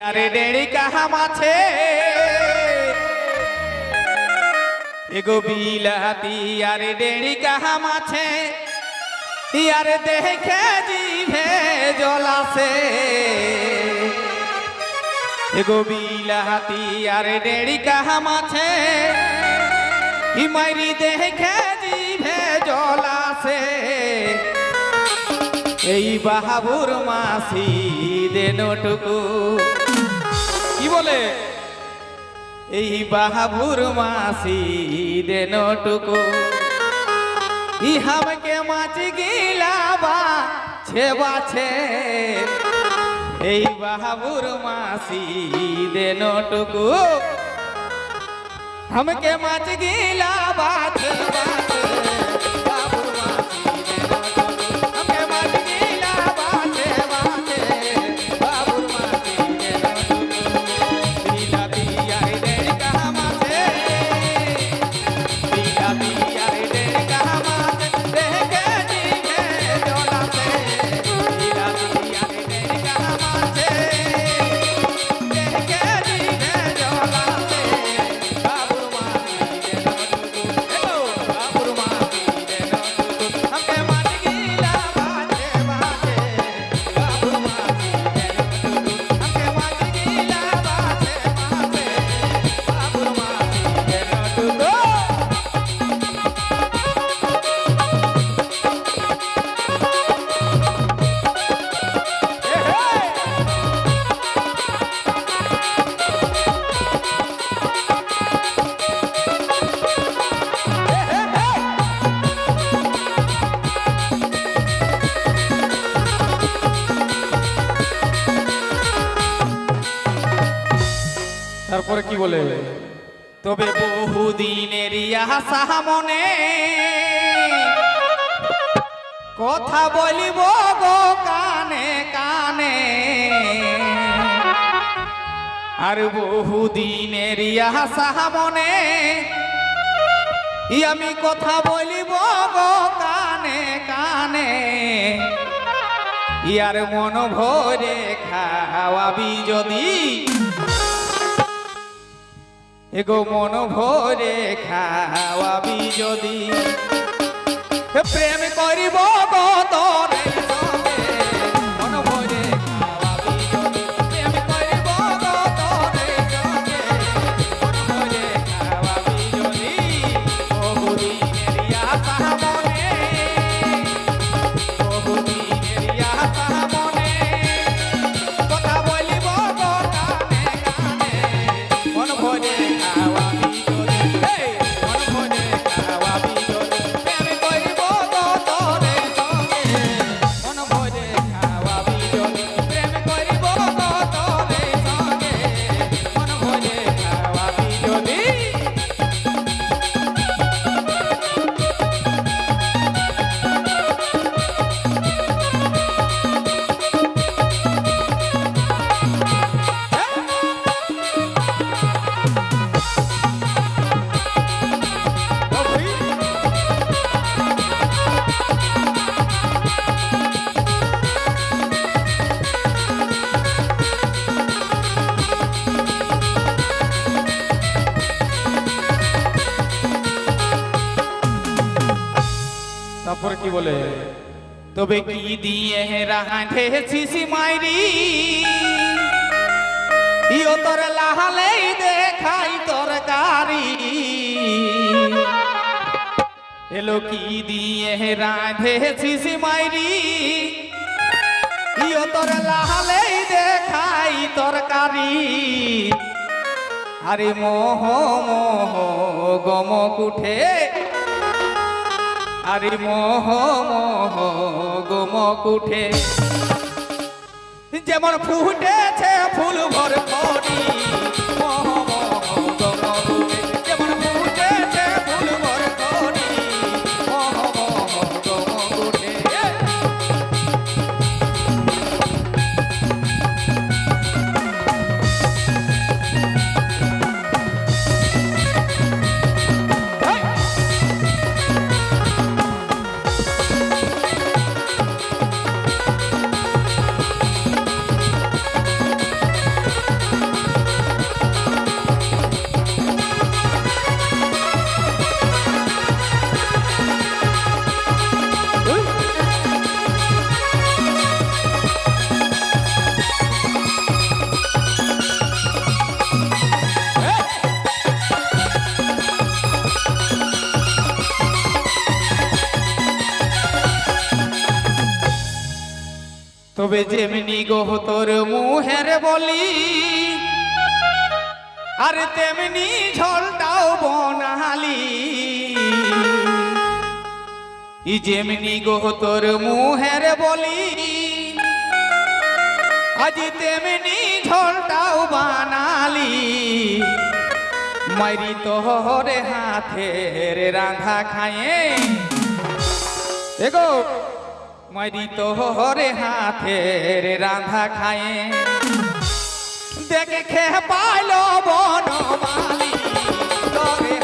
আরে ডেড়ি কাহা মাছে? এগো বিলাতি, আরে ডেড়ি কাহা মাছে? ইয়ারে দেখে জিভে জলাসে এগো বিলাতি, আরে ডেড়ি কাহা মাছে? হিমাইরি দেখে জিভে জলাসে এই বাহাবুর মাসি দেনটুকু বলে এই বাহাবুর মাসি দেনটুকু ইহামকে মাছ গিলাবা ছেবাছে এই বাহাবুর মাসি দেনটুকু हमके मच गिला बात बात তারপরে কি বলে? তবে বহুদিনের আশা মনে কথা বলিব গো কানে কানে। আর বহুদিনের আশা মনে ই আমি কথা বলিব গো কানে কানে। ইয়ার মন ভরে খাওয়াবি যদি এগো মন ভরে খাওয়াবি যদি। প্রেম করিব গো তারপরে কি বলে? তবে কি দিয়ে রাঁধে শিশি মাইরি? ইও তোর লাহালেই দেখাই তরকারি এলো কি দিয়ে রাঁধে শিশি মাইরি? ইও তোর লাহালেই দেখাই তরকারি আরে মোহ মোহ গম কুঠে আরে মোহ মোহ গোম কুঠে যেমন ফুটেছে ফুল ভর তবে যেমনি গো তোর মুহের বলি। আর তেমনি ঝোলটাও বনালি। ই যেমনি গো তোর মুহের বলি, আজ তেমনি ঝোলটাও বানালি। মারি তোহরে হাতের রাধা খায়ে এগো। মরি তো হরে হাতের রাধা খায়ে। দেখে খে পাইল বনমালি। তবে